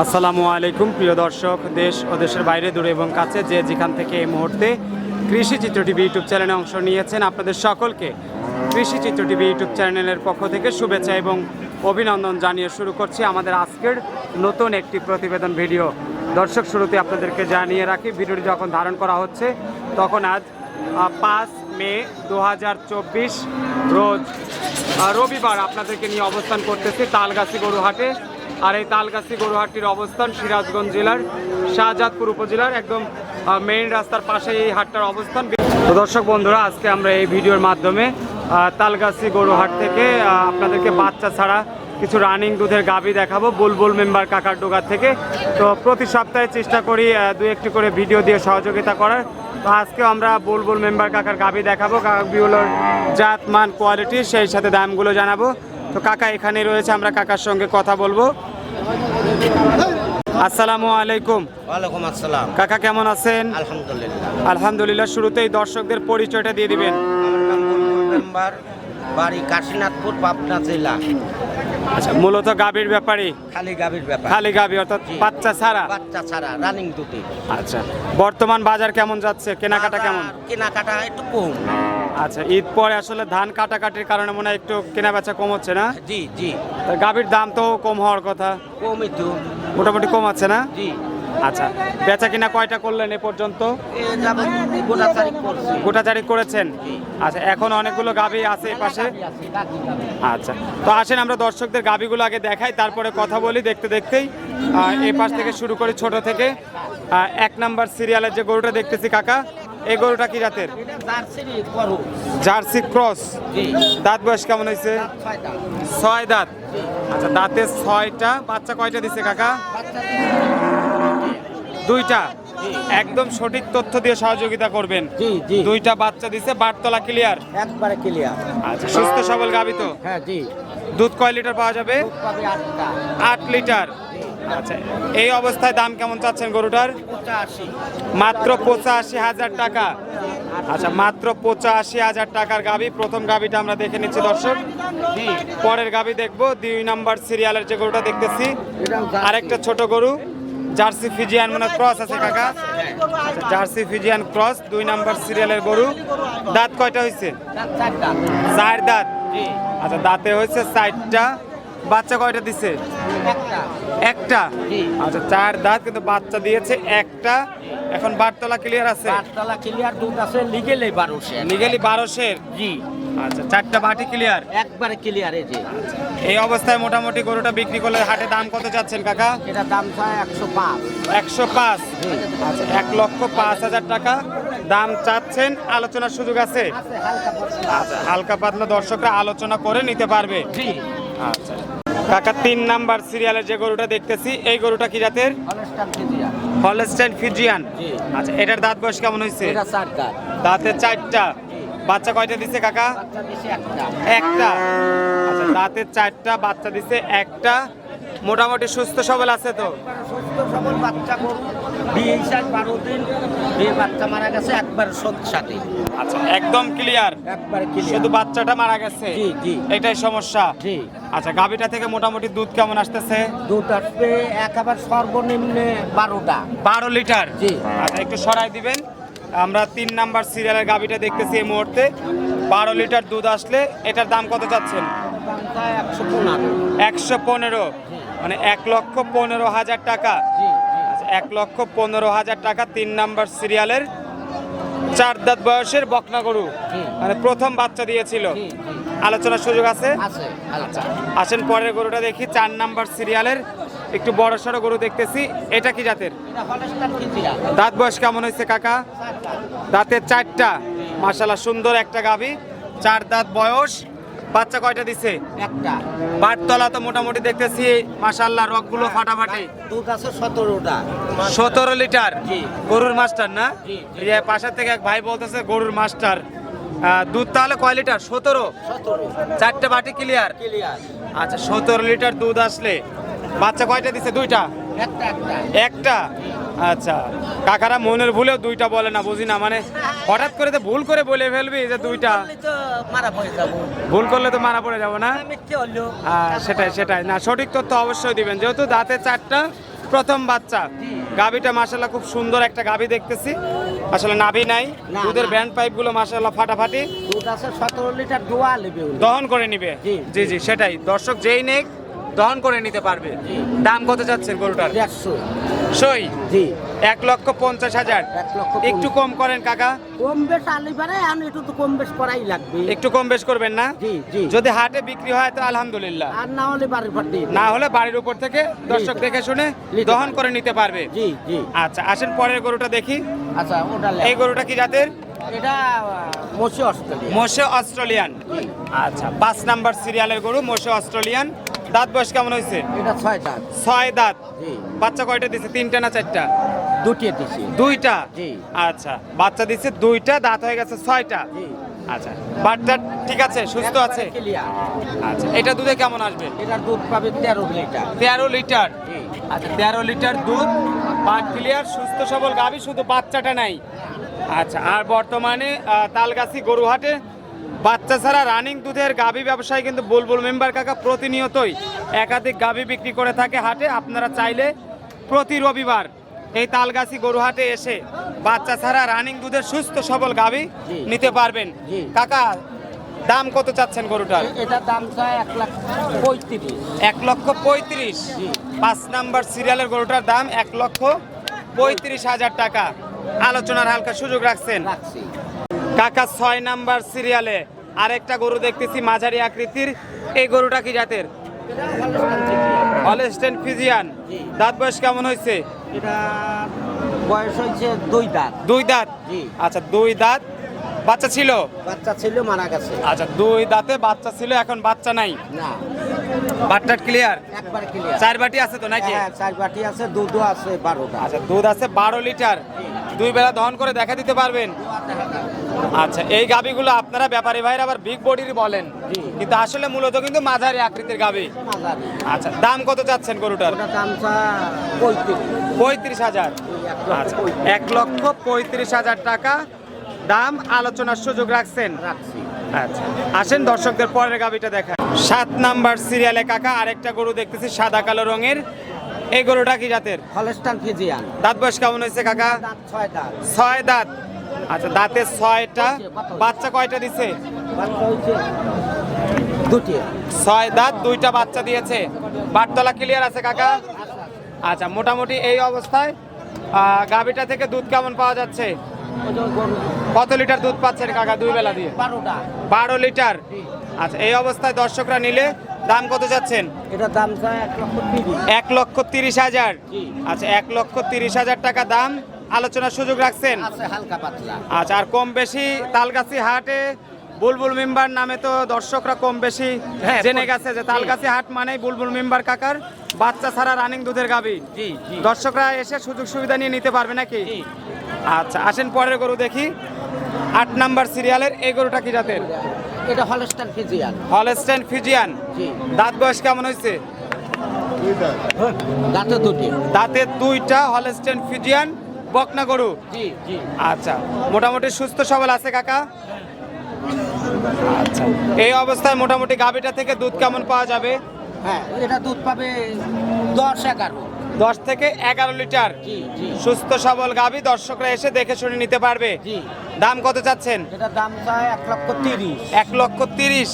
আসসালামু আলাইকুম, প্রিয় দর্শক, দেশ ও দেশের বাইরে, দূরে এবং কাছে যে যেখান থেকে এই মুহূর্তে কৃষি চিত্র টিভি ইউটিউব চ্যানেলে অংশ নিয়েছেন আপনাদের সকলকে। কৃষি চিত্র টিভি ইউটিউব চ্যানেলের পক্ষ থেকে শুভেচ্ছা এবং অভিনন্দন জানিয়ে শুরু করছি আমাদের আজকের নতুন একটি প্রতিবেদন ভিডিও। দর্শক, শুরুতে আপনাদেরকে জানিয়ে রাখি, ভিডিওটি যখন ধারণ করা হচ্ছে, তখন আজ পাঁচ মে দু হাজার চব্বিশ রোজ রবিবার আপনাদেরকে নিয়ে অবস্থান করতেছি তালগাছি গরুহাটে। আর এই তালগাছি গরুহাটটির অবস্থান সিরাজগঞ্জ জেলার শাহজাদপুর উপজেলার একদম মেইন রাস্তার পাশে এই হাটটার অবস্থান। তো দর্শক বন্ধুরা, আজকে আমরা এই ভিডিওর মাধ্যমে তালগাছি গরুহাট থেকে আপনাদেরকে বাচ্চা ছাড়া কিছু রানিং দুধের গাভি দেখাবো, বুলবুল মেম্বার কাকার ডোগা থেকে। তো প্রতি সপ্তাহে চেষ্টা করি দু একটি করে ভিডিও দিয়ে সহযোগিতা করার। তো আজকেও আমরা বুলবুল মেম্বার কাকার গাভি দেখাবো গাভিগুলোর জাত, মান কোয়ালিটি সেই সাথে দামগুলো জানাব। তো কাকা এখানে রয়েছে আমরা কাকার সঙ্গে কথা বলব। আসসালামু আলাইকুম। ওয়ালাইকুম আসসালাম। কাকা কেমন আছেন? আলহামদুলিল্লাহ। আলহামদুলিল্লাহ শুরুতেই দর্শকদের পরিচয়টা দিয়ে দিবেন। আমার নাম বুলবুল মেম্বার বাড়ি কাশীনাথপুর পাবনা জেলা। আচ্ছা মূলত গাভীর ব্যাপারে? খালি গাভীর ব্যাপার। খালি গাভী অর্থাৎ বাচ্চা ছাড়া? বাচ্চা ছাড়া রানিং দুটি আচ্ছা বর্তমান বাজার কেমন যাচ্ছে? কেনাকাটা কেমন? কেনাকাটা একটু কম। আচ্ছা ঈদ পরে আসলে ধান কাটাকাটির কারণে মনে হয় একটু কেনা বেচা কম হচ্ছে না? জি জি। তা গাভীর দাম তো কম হওয়ার কথা। কমই তো মোটামুটি কম আছে না? জি। আচ্ছা বেচা কিনা কয়টা করলেন এ পর্যন্ত? গোটাচারি করেছেন? আচ্ছা এখন অনেকগুলো গাভী আছে পাশে? আচ্ছা তো আসেন আমরা দর্শকদের গাভীগুলো আগে দেখাই তারপরে কথা বলি দেখতে দেখতেই। এই পাশ থেকে শুরু করি ছোট থেকে। এক নাম্বার সিরিয়ালের যে গরুটা দেখতেছি কাকা এই গরুটা কি জাতের জার্সি ক্রস। দাঁত বয়স কেমন হয়েছে? ছয় দাঁত। আচ্ছা দাঁতে ছয়টা বাচ্চা কয়টা দিছে কাকা? দুইটা। একদম সঠিক তথ্য দিয়ে সহযোগিতা করবেন। দুইটা বাচ্চা দিছে বারতলা ক্লিয়ার একবারে ক্লিয়ার আচ্ছা সুস্থ সবল গাভী তো? হ্যাঁ জি। দুধ কয় লিটার পাওয়া যাবে? আট লিটার। আচ্ছা এই অবস্থায় দাম কেমন চাচ্ছেন গরুটার? মাত্র পঁচাশি হাজার টাকা। আচ্ছা মাত্র পঁচাশি হাজার টাকার গাবি। প্রথম গাবিটা আমরা দেখে নিচ্ছি দর্শক। পরের গাবি দেখব। দুই নাম্বার সিরিয়ালের যে গরুটা দেখতেছি আরেকটা ছোট গরু জার্সি ফিজিয়ান মানে ক্রস আছে কাকা? আচ্ছা, জার্সি ফিজিয়ান ক্রস দুই নাম্বার সিরিয়ালের গরু। দাঁত কয়টা হয়েছে চার দাঁত। আচ্ছা দাঁতে হয়েছে চারটা। বাচ্চা কয়টা দিছে? একটা। আচ্ছা চার দাঁত কিন্তু বাচ্চা দিয়েছে একটা। এখন বারতলা ক্লিয়ার আছে? পাঁচতলা ক্লিয়ার দুধ আছে লিগেলে বারোশো লিগেলি বারোশের? জি। আচ্ছা চারটা বাটি ক্লিয়ার একবারে ক্লিয়ার এই যে। এই অবস্থায় মোটামুটি গরুটা বিক্রি করলে হাটে দাম কত যাচ্ছেন কাকা? এটা দাম চায় একশো পাঁচ। একশো পাঁচ? আচ্ছা এক লক্ষ পাঁচ হাজার টাকা দাম চাচ্ছেন। আলোচনার সুযোগ আছে? আছে হালকা পাতলা। আচ্ছা হালকা পাতলা দর্শকরা আলোচনা করে নিতে পারবে। জি। আচ্ছা। কাকা তিন নাম্বার সিরিয়ালের যে গরুটা দেখতেছি এই গরুটা কি জাতের? Holstein Friesian. আচ্ছা এটার দাঁত বয়স কেমন হয়েছে? দাঁতের চার দাঁতে চারটা। বাচ্চা কয়টা দিছে কাকা? একটা। দাঁতের আচ্ছা দাঁতে চারটা বাচ্চা দিছে একটা। মোটামুটি সুস্থ সবল আছে তো? সুস্থ সবল বাচ্চা বিয়ে বারো দিন বিয়ে বাচ্চা মারা গেছে একবার সাথে। আচ্ছা একদম ক্লিয়ার একবারে শুধু বাচ্চাটা মারা গেছে? জি, জি। এটাই সমস্যা? জি। আচ্ছা গাভিটা থেকে মোটামুটি দুধ কেমন আসতেছে? দুধ আসবে একেবারে সর্বনিম্নে বারোটা। বারো লিটার? জি। আচ্ছা একটু সরাই দিবেন। আমরা তিন নাম্বার সিরিয়ালের গাভিটা দেখতেছি এই মুহূর্তে। বারো লিটার দুধ আসলে এটার দাম কত চাচ্ছেন? একশো পনেরো। একশো পনেরো। মানে এক লক্ষ পনেরো হাজার টাকা। আচ্ছা এক লক্ষ পনেরো হাজার টাকা তিন নাম্বার সিরিয়ালের চার দাঁত বয়সের বকনা গরু। মানে প্রথম বাচ্চা দিয়েছিল। আলোচনার সুযোগ আছে? আছে আসেন পরের গরুটা দেখি চার নাম্বার সিরিয়ালের একটু বড় সড়ো গরু দেখতেছি। এটা কি জাতের? দাঁত বয়স কেমন হয়েছে কাকা? দাঁতের চারটা। মাশাল্লাহ সুন্দর একটা গাভী। চার দাঁত বয়স বাচ্চা কয়টা দিছে? একটা। বাটতলা তো মোটামুটি দেখতেছি মাশাল্লাহ রকগুলো ফাটাফাটি। দুধ আছে সতেরোটা। সতেরো লিটার? গরুর মাস্টার না? পাশের থেকে এক ভাই বলতেছে গরুর মাস্টার দুধ তাহলে কয় লিটার? সতেরো? চারটে বাটি ক্লিয়ার আচ্ছা সতেরো লিটার দুধ আসলে। বাচ্চা কয়টা দিছে? দুইটা? একটা একটা। একটা? আচ্ছা কাকারা মনের ভুলেও দুইটা বলে না বুঝি না? মানে হঠাৎ করে তো ভুল করে বলে ফেলবি যে দুইটা। মারা পড়ে যাব। ভুল করলে তো মারা পড়ে যাব না? আহ, সেটাই সেটাই। না সঠিক তথ্য অবশ্যই দিবেন। যেহেতু দাঁতে চারটা প্রথম বাচ্চা। গাবিটা মাসাল্লাহ খুব সুন্দর একটা গাবি দেখতেছি। আসলে নাভি নাই। দুধের ব্যান্ড পাইপগুলো মাসাল্লাহ ফাটাফাটি। দুধ আছে সতেরো লিটার দোয়া নেবে দহন করে নিবে। জি, জি জি সেটাই। দর্শক যেই নেক দহন করে নিতে পারবে। দাম কত যাচ্ছেন গরুটার? সই? জি। এক লক্ষ পঞ্চাশ হাজার। একটু কম করেন কাকা। কম বেশ আনলে পারে আমি একটু তো কম বেশ করাই লাগবে। একটু কম বেশ করবেন না? জি জি। যদি হাটে বিক্রি হয় তো আলহামদুলিল্লাহ। আর না হলে বাড়ির পর দিয়ে। না হলে বাড়ির উপর থেকে দর্শক দেখে শুনে দহন করে নিতে পারবে। জি জি। আচ্ছা আসেন পরের গরুটা দেখি। আচ্ছা ওটা এই গরুটা কি জাতের? এটা মসি অস্ট্রেলিয়া মোশে অস্ট্রেলিয়ান। আচ্ছা পাঁচ নাম্বার সিরিয়ালের গরু মোশে অস্ট্রেলিয়ান। দাঁত বয়স কেমন হয়েছে? এটা ছয় দাঁত। ছয় দাঁত। বাচ্চা কয়টা দিছে? তিনটা না চারটা? দুটি দিছি। দুইটা? জি। আচ্ছা বাচ্চা দিছে দুইটা দাঁত হয়ে গেছে ছয়টা? জি। আচ্ছা বাচ্চা ঠিক আছে সুস্থ আছে? আচ্ছা এটা দুধে কেমন আসবে? এটার দুধ পাবে তেরো লিটার। তেরো লিটার? জি। আচ্ছা তেরো লিটার দুধ বাট ক্লিয়ার সুস্থ সবল গাভী শুধু বাচ্চাটা নাই। আচ্ছা আর বর্তমানে তালগাছি গরুহাটে বাচ্চা ছাড়া রানিং দুধের গাভী ব্যবসায়ী কিন্তু বুলবুল মেম্বার কাকা প্রতিনিয়তই একাধিক গাভী বিক্রি করে থাকে হাটে। আপনারা চাইলে প্রতি রবিবার এই তালগাছি গরুহাটে এসে বাচ্চা ছাড়া রানিং দুধের সুস্থ সবল গাভী নিতে পারবেন। কাকা দাম কত চাচ্ছেন গরুটার? এটার দাম চায় এক লাখ পঁয়ত্রিশ। এক লক্ষ পঁয়ত্রিশ। পাঁচ নাম্বার সিরিয়ালের গরুটার দাম এক লক্ষ পঁয়ত্রিশ হাজার টাকা। আলোচনার হালকা সুযোগ রাখছেন। রাখছি। কাকা ছয় নাম্বার সিরিয়ালে আরেকটা গরু দেখতেছি মাঝারি আকৃতির। এই গরুটা কি জাতের? Holstein Friesian. দাঁত বয়স কেমন হয়েছে? বয়স হয়েছে দুই দাঁত। দুই দাঁত? আচ্ছা দুই দাঁত। বাচ্চা ছিল? বাচ্চা ছিল মারা গেছে। আচ্ছা দুই দাঁতে বাচ্চা ছিল এখন বাচ্চা নাই? না। বাটটাট ক্লিয়ার একবার ক্লিয়ার চার বাটি আছে তো নাকি? হ্যাঁ চার বাটি আছে দুধও আছে বারোটা। আচ্ছা দুধ আছে বারো লিটার। দুই বেলা দহন করে দেখা দিতে পারবেন। আচ্ছা এই গাবিগুলো আপনারা ব্যাপারী ভাইরা আবার বিগ বডির বলেন। কিন্তু আসলে মূলত কিন্তু মাঝারি আকৃতির গাবি। আচ্ছা দাম কত চাচ্ছেন গরুটার? পঁয়ত্রিশ। হাজার। এক লক্ষ আচ্ছা পঁয়ত্রিশ। এক লক্ষ পঁয়ত্রিশ হাজার টাকা দাম আলোচনার সুযোগ রাখছেন। আচ্ছা আসেন দর্শকদের পরের গাবিটা দেখা সাত নাম্বার সিরিয়ালে কাকা আরেকটা গরু দেখতেছি সাদা কালো রঙের। এই গরুটা কি জাতের? Holstein Friesian. দাঁত বয়স কেমন হয়েছে কাকা? ছয় দাঁত। ছয় দাঁত। আচ্ছা দাঁতে ছয়টা বাচ্চা কয়টা দিছে? দুটি। ছয় দাঁত দুইটা বাচ্চা দিয়েছে। বাটতলা ক্লিয়ার আছে কাকা? আচ্ছা মোটামুটি এই অবস্থায় গাভীটা থেকে দুধ কেমন পাওয়া যাচ্ছে? কত লিটার দুধ পাচ্ছেন কাকা দুই বেলা দিয়ে? বারো লিটার। আচ্ছা এই অবস্থায় দর্শকরা নিলে দাম কত যাচ্ছেন? এটার দাম এক লক্ষ তিরিশ। হাজার। আচ্ছা এক লক্ষ তিরিশ হাজার টাকা দাম। আলোচনার সুযোগ রাখছেন? হালকা পাতলা। আচ্ছা আর কম বেশি তালগাছি হাটে বুলবুল মেম্বার নামে তো দর্শকরা কম বেশি হ্যাঁ, জেনে গেছে যে তালগাছি হাট মানেই বুলবুল মেম্বার কাকার বাচ্চা ছাড়া রানিং দুধের গাবি দর্শকরা এসে সুযোগ সুবিধা নিয়ে নিতে পারবে নাকি? আচ্ছা আসেন পরের গরু দেখি। আট নাম্বার সিরিয়ালের এই গরুটা কি জাতের? এটা হলস্টান ফিজিয়ান। ফিজিয়ান। দাঁত বয়স কেমন হয়েছে? দাঁতে দুটি। দাঁতে দুইটা হলস্টেন ফিজিয়ান। বকনা গরু? আচ্ছা মোটামুটি সুস্থ সবল আছে কাকা? আচ্ছা এই অবস্থায় মোটামুটি গাভীটা থেকে দুধ কেমন পাওয়া যাবে? হ্যাঁ এটা দুধ পাবে দশ এগারো। দশ থেকে এগারো লিটার। সুস্থ সবল গাভী দর্শকরা এসে দেখে শুনে নিতে পারবে। দাম কত চাচ্ছেন? এটার দাম চায় এক লক্ষ তিরিশ। এক লক্ষ তিরিশ।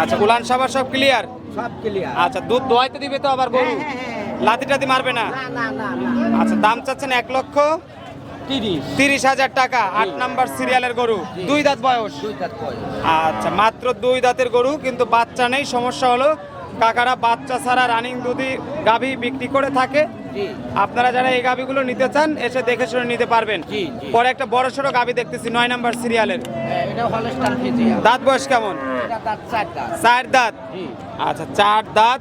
আচ্ছা উলান সাবার সব ক্লিয়ার সব ক্লিয়ার আচ্ছা দুধ দোয়াইতে দিবে তো আবার গরু? হ্যাঁ, হ্যাঁ, হ্যাঁ। লাতি টাতি মারবে না? আচ্ছা দাম চাচ্ছেন এক লক্ষ তিরিশ। হাজার টাকা আট নাম্বার সিরিয়ালের গরু। দুই দাঁত বয়স। আচ্ছা মাত্র দুই দাঁতের গরু কিন্তু বাচ্চা নেই সমস্যা হলো কাকারা বাচ্চা ছাড়া রানিং দুধি গাভী বিক্রি করে থাকে। আপনারা যারা এই গাভীগুলো নিতে চান এসে দেখে শুনে নিতে পারবেন। পরে একটা বড় সড়ো গাভী দেখতেছি নয় নাম্বার সিরিয়ালের। হ্যাঁ, দাঁত বয়স কেমন? চার দাঁত। আচ্ছা চার দাঁত।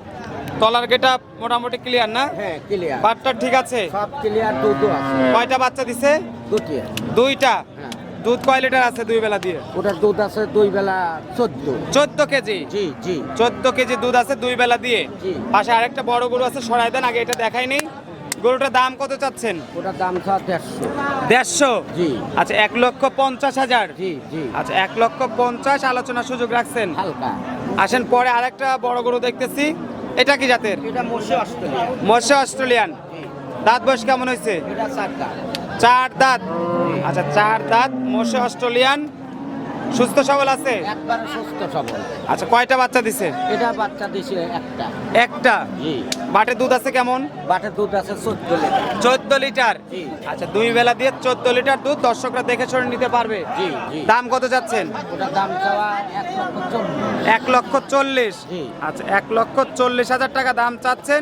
তলার গেটা মোটামুটি ক্লিয়ার না? হ্যাঁ ক্লিয়ার ঠিক আছে? সব ক্লিয়ার দুধও আছে। কয়টা বাচ্চা দিছে? দুটি দুইটা? হ্যাঁ। দুধ কয় লিটার আছে দুই বেলা দিয়ে? ওটার দুধ আছে দুই বেলা চোদ্দ। চোদ্দ কেজি? জি জি। চোদ্দ কেজি দুধ আছে দুই বেলা দিয়ে। পাশে আরেকটা বড় গরু আছে সরাই দেন আগে এটা দেখাই নেই। গরুটার দাম কত চাচ্ছেন? ওটার দাম ছা দেড়শো। দেড়শো? জি। আচ্ছা এক লক্ষ পঞ্চাশ হাজার? জি জি। আচ্ছা এক লক্ষ পঞ্চাশ আলোচনার সুযোগ রাখছেন? হালকা। আসেন পরে আরেকটা বড় গরু দেখতেছি। এটা কি জাতের? এটা মৎস্য অস্ট্রেলিয়ান। দাঁত বয়স কেমন হয়েছে? এটা চারটা চার দাঁত। আচ্ছা চার দাঁত মোশে অস্ট্রেলিয়ান। সুস্থ সবল আছে? একবারে সুস্থ সবল। আচ্ছা কয়টা বাচ্চা দিছে? এটা বাচ্চা দিছে একটা। একটা? জি। বাটে দুধ আছে কেমন? বাটের দুধ আছে চোদ্দ লিটার। চোদ্দ লিটার? জি। আচ্ছা দুই বেলা দিয়ে চোদ্দ লিটার দুধ দর্শকরা দেখে শুনে নিতে পারবে। জি জি। দাম কত যাচ্ছেন? ওটার দাম চাওয়া এক লক্ষ চল্লিশ। এক লক্ষ চল্লিশ। জি। আচ্ছা এক লক্ষ চল্লিশ হাজার টাকা দাম চাচ্ছেন।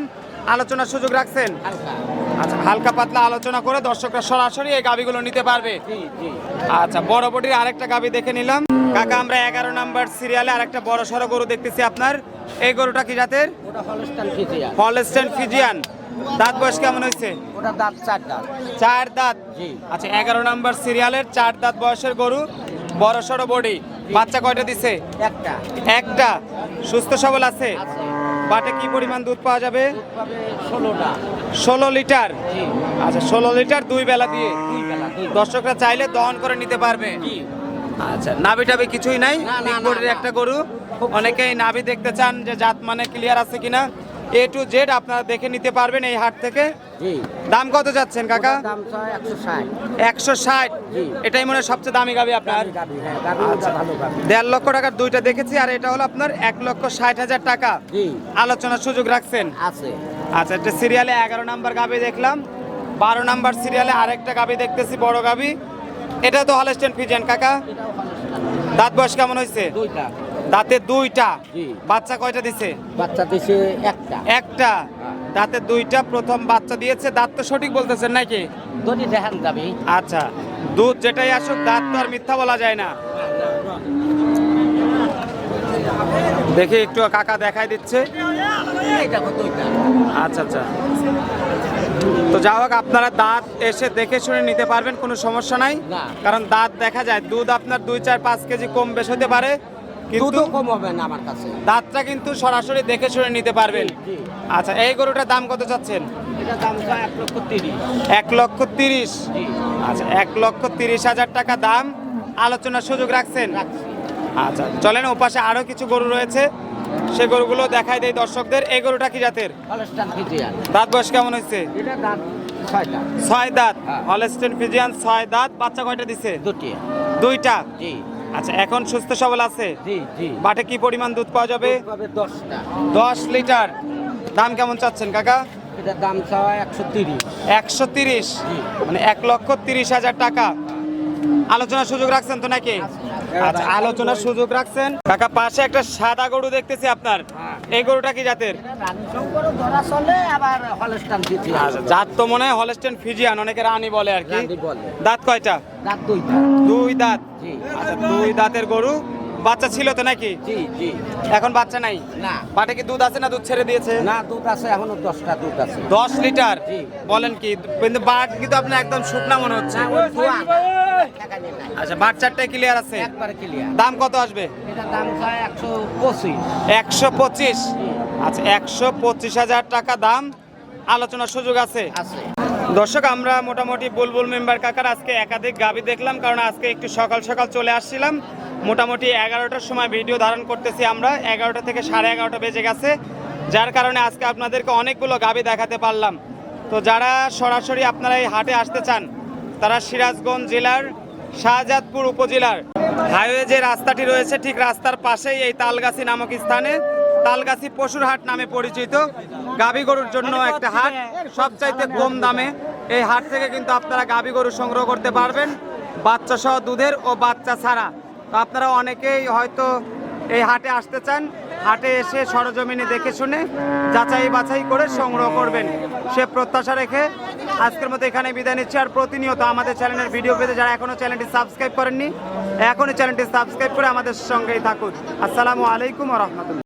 আলোচনার সুযোগ রাখছেন। হালকা আচ্ছা হালকা পাতলা আলোচনা করে দর্শকরা সরাসরি এই গাবিগুলো নিতে পারবে। আচ্ছা বড় বডির আরেকটা গাবি দেখে নিলাম। কাকা আমরা এগারো নাম্বার সিরিয়ালে আরেকটা বড় সড়ো গরু দেখতেছি আপনার। এই গরুটা কি জাতের? হলস্টান ফিজিয়ান দাঁত বয়স কেমন হয়েছে? ওটা দাঁত চারটা চার দাঁত। আচ্ছা এগারো নাম্বার সিরিয়ালের চার দাঁত বয়সের গরু বড় সড়ো বডি। বাচ্চা কয়টা দিছে? একটা। একটা। সুস্থ সবল আছে। বাটে কি পরিমাণ দুধ পাওয়া যাবে? ষোলোটা। ষোলো লিটার। আচ্ছা ষোলো লিটার দুই বেলা দিয়ে। দর্শকরা চাইলে দহন করে নিতে পারবে। আচ্ছা নাবি টাভি কিছুই নাই। একটা গরু। অনেকেই নাবি দেখতে চান যে জাত মানে ক্লিয়ার আছে কিনা? এ টু জেড আপনারা দেখে নিতে পারবেন এই হাট থেকে। দাম কত যাচ্ছেন কাকা? একশো ষাট। এটাই মনে হয় সবচেয়ে দামি গাবি আপনার। হ্যাঁ আচ্ছা। দেড় লক্ষ টাকার দুইটা দেখেছি আর এটা হলো আপনার এক লক্ষ ষাট হাজার টাকা। আলোচনার সুযোগ রাখছেন। আচ্ছা এটা সিরিয়ালে এগারো নাম্বার গাবি দেখলাম। বারো নাম্বার সিরিয়ালে আরেকটা গাবি দেখতেছি বড় গাবি। এটা তো হলস্টেন ফিজেন কাকা। দাঁত বয়স কেমন হয়েছে? দুইটা। দাঁতে দুইটা। বাচ্চা কয়টা দিছে? বাচ্চা দিছে একটা। একটা। দাঁতে দুইটা প্রথম বাচ্চা দিয়েছে। দাঁত তো সঠিক বলতেছেন নাকি? যদি দেখান যাবি। আচ্ছা। দুধ যেটাই আসুক দাঁত তো আর মিথ্যা বলা যায় না। দেখি একটু কাকা দেখাই দিচ্ছে। আচ্ছা আচ্ছা। তো যা হোক আপনারা দাঁত এসে দেখে শুনে নিতে পারবেন কোনো সমস্যা নাই। কারণ দাঁত দেখা যায় দুধ আপনার দুই চার পাঁচ কেজি কম বেশ হতে পারে। দুধও কম হবে না আমার কাছে। দাঁতটা কিন্তু সরাসরি দেখে শুনে নিতে পারবেন। আচ্ছা এই গরুটার দাম কত চাচ্ছেন? এটা দাম এক লক্ষ তিরিশ। এক লক্ষ তিরিশ? আচ্ছা এক লক্ষ তিরিশ হাজার টাকা দাম। আলোচনার সুযোগ রাখছেন? রাখছি। আচ্ছা চলেন ওপাশে আরও কিছু গরু রয়েছে। সে গরুগুলো দেখাই দেয় দর্শকদের। এই গরুটা কি জাতের? দাঁত বয়স কেমন হয়েছে? ছয় দাঁত। হ্যাঁ। হলস্টেন ফিজিয়ান ছয় দাঁত। বাচ্চা কয়টা দিছে? দুটি। দুইটা। জি। আচ্ছা এখন সুস্থ সবল আছে? জি জি। বাটে কি পরিমাণ দুধ পাওয়া যাবে? পাবে দশটা। দশ লিটার। দাম কেমন চাচ্ছেন কাকা? এটা দাম চাওয়া একশো তিরিশ। একশো তিরিশ? মানে এক লক্ষ তিরিশ হাজার টাকা। আলোচনার সুযোগ রাখছেন তো নাকি? আচ্ছা আলোচনার সুযোগ রাখছেন। কাকা পাশে একটা সাদা গরু দেখতেছি আপনার। হ্যাঁ। এই গরুটা কি জাতের? আচ্ছা জাত তো মনে হয় হলস্টেন ফিজিয়ান অনেকে রানী বলে আর কি। দাঁত কয়টা? দুই দাঁত। আচ্ছা দুই দাঁতের গরু। বাচ্চা ছিল তো নাকি? জি জি। এখন বাচ্চা নাই? না। বাটে কি দুধ আছে না দুধ ছেড়ে দিয়েছে? না দুধ আছে এখনও দশটা দুধ আছে। দশ লিটার। বলেন কি কিন্তু বাট কিন্তু আপনার একদম শুকনা মনে হচ্ছে। আচ্ছা বাট চারটায় ক্লিয়ার আছে? একবারে ক্লিয়ার দাম কত আসবে? এটা দাম চায় একশো পঁচিশ। একশো পঁচিশ? আচ্ছা একশো পঁচিশ হাজার টাকা দাম। আলোচনার সুযোগ আছে? আছে। দর্শক আমরা মোটামুটি বুলবুল মেম্বার কাকার আজকে একাধিক গাবি দেখলাম কারণ আজকে একটু সকাল সকাল চলে আসছিলাম। মোটামুটি এগারোটার সময় ভিডিও ধারণ করতেছি আমরা। এগারোটা থেকে সাড়ে এগারোটা বেজে গেছে। যার কারণে আজকে আপনাদেরকে অনেকগুলো গাবি দেখাতে পারলাম। তো যারা সরাসরি আপনারা এই হাটে আসতে চান, তারা সিরাজগঞ্জ জেলার শাহজাদপুর উপজেলার হাইওয়ে যে রাস্তাটি রয়েছে, ঠিক রাস্তার পাশেই এই তালগাছি নামক স্থানে, তালগাছি পশুর হাট নামে পরিচিত। গাবি গরুর জন্য একটা হাট, সবচাইতে কম দামে। এই হাট থেকে কিন্তু আপনারা গাবি গরু সংগ্রহ করতে পারবেন। বাচ্চা সহ দুধের ও বাচ্চা ছাড়া। তো আপনারা অনেকেই হয়তো এই হাটে আসতে চান। হাটে এসে সরজমিনে দেখে শুনে যাচাই বাছাই করে সংগ্রহ করবেন। সে প্রত্যাশা রেখে আজকের মতো এখানে বিদায় নিচ্ছি। আর প্রতিনিয়ত আমাদের চ্যানেলের ভিডিও পেতে যারা এখনও চ্যানেলটি সাবস্ক্রাইব করেননি, এখনই চ্যানেলটি সাবস্ক্রাইব করে আমাদের সঙ্গেই থাকুন। আসসালামু আলাইকুম রহমতুল্লাহ।